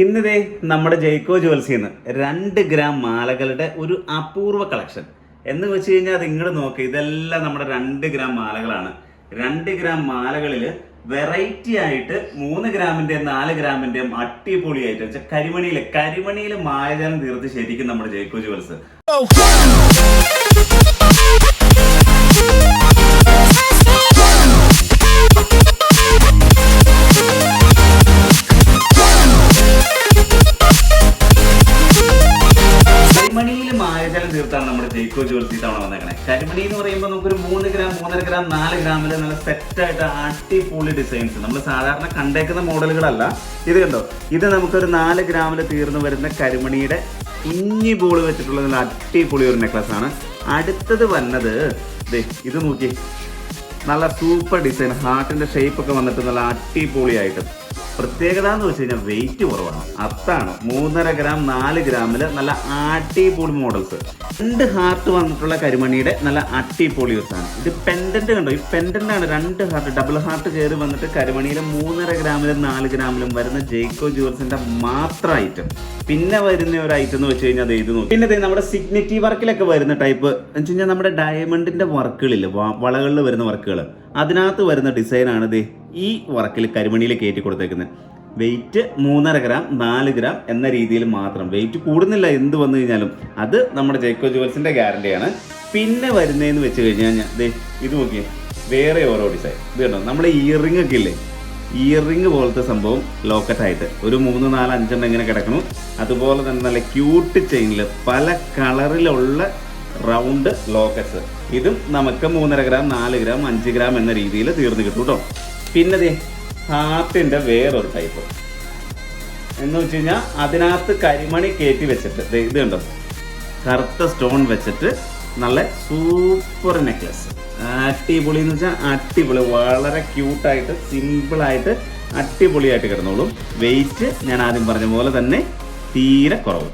ഇന്നിതേ നമ്മുടെ ജയ്ക്കോ ജുവൽസിൽ നിന്ന് രണ്ട് ഗ്രാം മാലകളുടെ ഒരു അപൂർവ കളക്ഷൻ. എന്ന് വെച്ച് കഴിഞ്ഞാൽ അത് ഇങ്ങോട്ട് നോക്കുക ഇതെല്ലാം നമ്മുടെ രണ്ട് ഗ്രാം മാലകളാണ്. രണ്ട് ഗ്രാം മാലകളിൽ വെറൈറ്റി ആയിട്ട് മൂന്ന് ഗ്രാമിന്റെയും നാല് ഗ്രാമിന്റെയും അടിപൊളിയായിട്ട് വെച്ചാൽ കരിമണിയിൽ കരിമണിയിൽ മായജാലം തീർത്ത് ശരിക്കും നമ്മുടെ ജയ്ക്കോ ജുവൽസ്. നമ്മൾ നമ്മുടെ ജയ്ക്കോ ജുവൽസി തവണ വന്നേക്കണേ. കരിമണി എന്ന് പറയുമ്പോൾ നമുക്കൊരു മൂന്ന് ഗ്രാം മൂന്നര ഗ്രാം നാല് ഗ്രാമിൽ നല്ല സെറ്റായിട്ട് അടിപൊളി ഡിസൈൻസ് നമ്മൾ സാധാരണ കണ്ടേക്കുന്ന മോഡലുകളല്ല. ഇത് കണ്ടോ? ഇത് നമുക്കൊരു നാല് ഗ്രാമിൽ തീർന്നു വരുന്ന കരിമണിയുടെ കുഞ്ഞി ബോൾ വെച്ചിട്ടുള്ള നല്ല അടിപൊളി ഒരു നെക്ലസ് ആണ്. അടുത്തത് വന്നത് ഇത് നോക്കി നല്ല സൂപ്പർ ഡിസൈൻ ഹാർട്ടിന്റെ ഷേപ്പ് ഒക്കെ വന്നിട്ട് നല്ല അടിപൊളിയായിട്ട്. പ്രത്യേകത എന്ന് വെച്ച് കഴിഞ്ഞാൽ വെയിറ്റ് കുറവാണ്. അത്താണ് മൂന്നര ഗ്രാം നാല് ഗ്രാമിൽ നല്ല അടിപൊളി മോഡൽസ് രണ്ട് ഹാർട്ട് വന്നിട്ടുള്ള കരിമണിയുടെ നല്ല അടിപൊളി ഒരു ഇത് പെൻഡന്റ് കണ്ടോ? ഈ പെൻഡന്റ് ആണ് രണ്ട് ഹാർട്ട് ഡബിൾ ഹാർട്ട് കയറി വന്നിട്ട് കരിമണിയിലെ മൂന്നര ഗ്രാമിലും നാല് ഗ്രാമിലും വരുന്ന ജേക്കോ ജുവൽസിന്റെ മാത്രം ഐറ്റം പിന്നെ വരുന്ന ഒരു ഐറ്റം എന്ന് വെച്ച് കഴിഞ്ഞാൽ അത് ഇത് നോക്കി. പിന്നെ നമ്മുടെ സിഗ്നിറ്റി വർക്കിലൊക്കെ വരുന്ന ടൈപ്പ് എന്ന് വെച്ച് കഴിഞ്ഞാൽ നമ്മുടെ ഡയമണ്ടിന്റെ വർക്കുകളിൽ വളകളിൽ വരുന്ന വർക്കുകൾ അതിനകത്ത് വരുന്ന ഡിസൈനാണ് ഇത് ഈ വർക്കിൽ കരിമണിയിൽ കയറ്റി കൊടുത്തേക്കുന്നത് വെയിറ്റ് മൂന്നര ഗ്രാം നാല് ഗ്രാം എന്ന രീതിയിൽ മാത്രം. വെയിറ്റ് കൂടുന്നില്ല എന്ത് വന്നു കഴിഞ്ഞാലും അത് നമ്മുടെ ജേക്കോ ജുവൽസിന്റെ ഗ്യാരണ്ടിയാണ് പിന്നെ വരുന്നതെന്ന് വെച്ച് കഴിഞ്ഞാൽ ഞാൻ ദേ ഇത് നോക്കിയേ. വേറെ ഓരോ ഡിസൈൻ ഇത് കണ്ടോ? നമ്മുടെ ഇയറിംഗ് ഒക്കെ ഇല്ലേ? ഇയറിംഗ് പോലത്തെ സംഭവം ലോക്കറ്റായിട്ട് ഒരു മൂന്ന് നാല് അഞ്ചെണ്ണം ഇങ്ങനെ കിടക്കണം അതുപോലെ തന്നെ നല്ല ക്യൂട്ട് ചെയിനിൽ പല കളറിലുള്ള റൗണ്ട് ലോക്കറ്റ്സ് ഇതും നമുക്ക് മൂന്നര ഗ്രാം നാല് ഗ്രാം അഞ്ച് ഗ്രാം എന്ന രീതിയിൽ തീർന്നു കിട്ടും കേട്ടോ. പിന്നെ ദേ ഹാർട്ടിന്റെ വേറൊരു ടൈപ്പ് എന്ന് വെച്ച് കഴിഞ്ഞാൽ അതിനകത്ത് കരിമണി കയറ്റി വെച്ചിട്ട് ഇത് കണ്ടോ? കറുത്ത സ്റ്റോൺ വെച്ചിട്ട് നല്ല സൂപ്പർ നെക്ലസ്. അടിപൊളി എന്ന് വെച്ചാൽ അടിപൊളി വളരെ ക്യൂട്ടായിട്ട് സിമ്പിളായിട്ട് അടിപൊളിയായിട്ട് കിടന്നോളും. വെയിറ്റ് ഞാൻ ആദ്യം പറഞ്ഞ പോലെ തന്നെ തീരെ കുറവ്.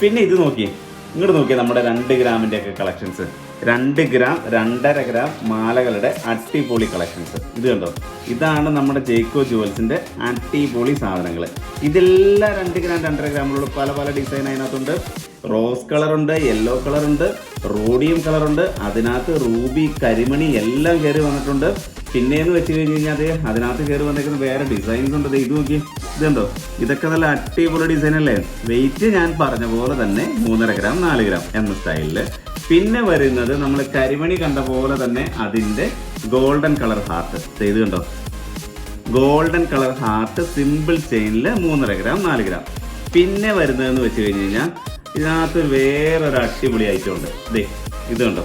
പിന്നെ ഇത് നോക്കിയേ ഇങ്ങോട്ട് നോക്കിയാൽ നമ്മുടെ രണ്ട് ഗ്രാമിന്റെ ഒക്കെ കളക്ഷൻസ് രണ്ട് ഗ്രാം രണ്ടര ഗ്രാം മാലകളുടെ അട്ടിപൊളി കളക്ഷൻസ് ഇത് കണ്ടോ? ഇതാണ് നമ്മുടെ ജേക്കോ ജുവൽസിന്റെ അട്ടിപൊളി സാധനങ്ങൾ ഇതെല്ലാം രണ്ട് ഗ്രാം രണ്ടര ഗ്രാമിലുള്ള പല പല ഡിസൈൻ അതിനകത്തുണ്ട്. റോസ് കളർ ഉണ്ട് യെല്ലോ കളർ ഉണ്ട് റോഡിയം കളർ ഉണ്ട്. അതിനകത്ത് റൂബി കരിമണി എല്ലാം കയറി വന്നിട്ടുണ്ട്. പിന്നെയെന്ന് വെച്ച് കഴിഞ്ഞ് കഴിഞ്ഞാൽ അത് അതിനകത്ത് കയറി വന്നേക്കുന്ന വേറെ ഡിസൈൻസ് ഉണ്ട്. ഇത് നോക്കി ഇതുണ്ടോ? ഇതൊക്കെ നല്ല അടിപൊളി ഡിസൈൻ അല്ലേ? വെയിറ്റ് ഞാൻ പറഞ്ഞ പോലെ തന്നെ മൂന്നര ഗ്രാം നാല് ഗ്രാം എന്ന സ്റ്റൈലിൽ പിന്നെ വരുന്നത് നമ്മൾ കരിമണി കണ്ട പോലെ തന്നെ അതിന്റെ ഗോൾഡൻ കളർ ഹാർട്ട് ചെയ്ത് കണ്ടോ? ഗോൾഡൻ കളർ ഹാർട്ട് സിമ്പിൾ ചെയിനിൽ മൂന്നര ഗ്രാം നാല് ഗ്രാം പിന്നെ വരുന്നതെന്ന് വെച്ച് കഴിഞ്ഞ് കഴിഞ്ഞാൽ ഇതിനകത്ത് വേറൊരു അടിപൊളി ഐറ്റം ഉണ്ട്. ഇത് കണ്ടോ?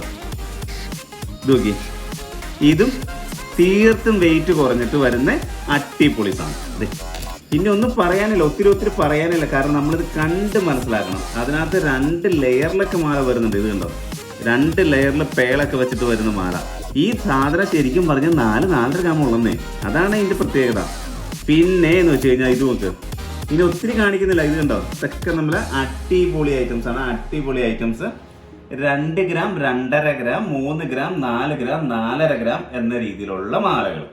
ഇത് നോക്കി ഇതും തീർത്തും വെയിറ്റ് കുറഞ്ഞിട്ട് വരുന്ന അട്ടിപ്പൊളി സാധനം. പിന്നെ ഒന്നും പറയാനില്ല ഒത്തിരി ഒത്തിരി പറയാനില്ല. കാരണം നമ്മളിത് കണ്ട് മനസ്സിലാക്കണം. അതിനകത്ത് രണ്ട് ലെയറിലൊക്കെ മാല വരുന്നുണ്ട്. ഇത് കണ്ടോ? രണ്ട് ലെയറിൽ പേളൊക്കെ വെച്ചിട്ട് വരുന്ന മാല. ഈ സാധനം ശരിക്കും പറഞ്ഞാൽ നാല് നാലര ഗ്രാം അതാണ് ഇതിന്റെ പ്രത്യേകത. പിന്നെ എന്ന് വെച്ച് കഴിഞ്ഞാൽ ഇത് നോക്ക്. ഇനി ഒത്തിരി കാണിക്കുന്നില്ല. ഇത് കണ്ടോ? ഇതൊക്കെ നമ്മളെ അട്ടിപൊളി ഐറ്റംസ് ആണ്. അട്ടിപൊളി ഐറ്റംസ് രണ്ട് ഗ്രാം രണ്ടര ഗ്രാം മൂന്ന് ഗ്രാം നാല് ഗ്രാം നാലര ഗ്രാം എന്ന രീതിയിലുള്ള മാലകൾ.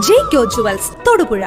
J jewels Thodupuzha.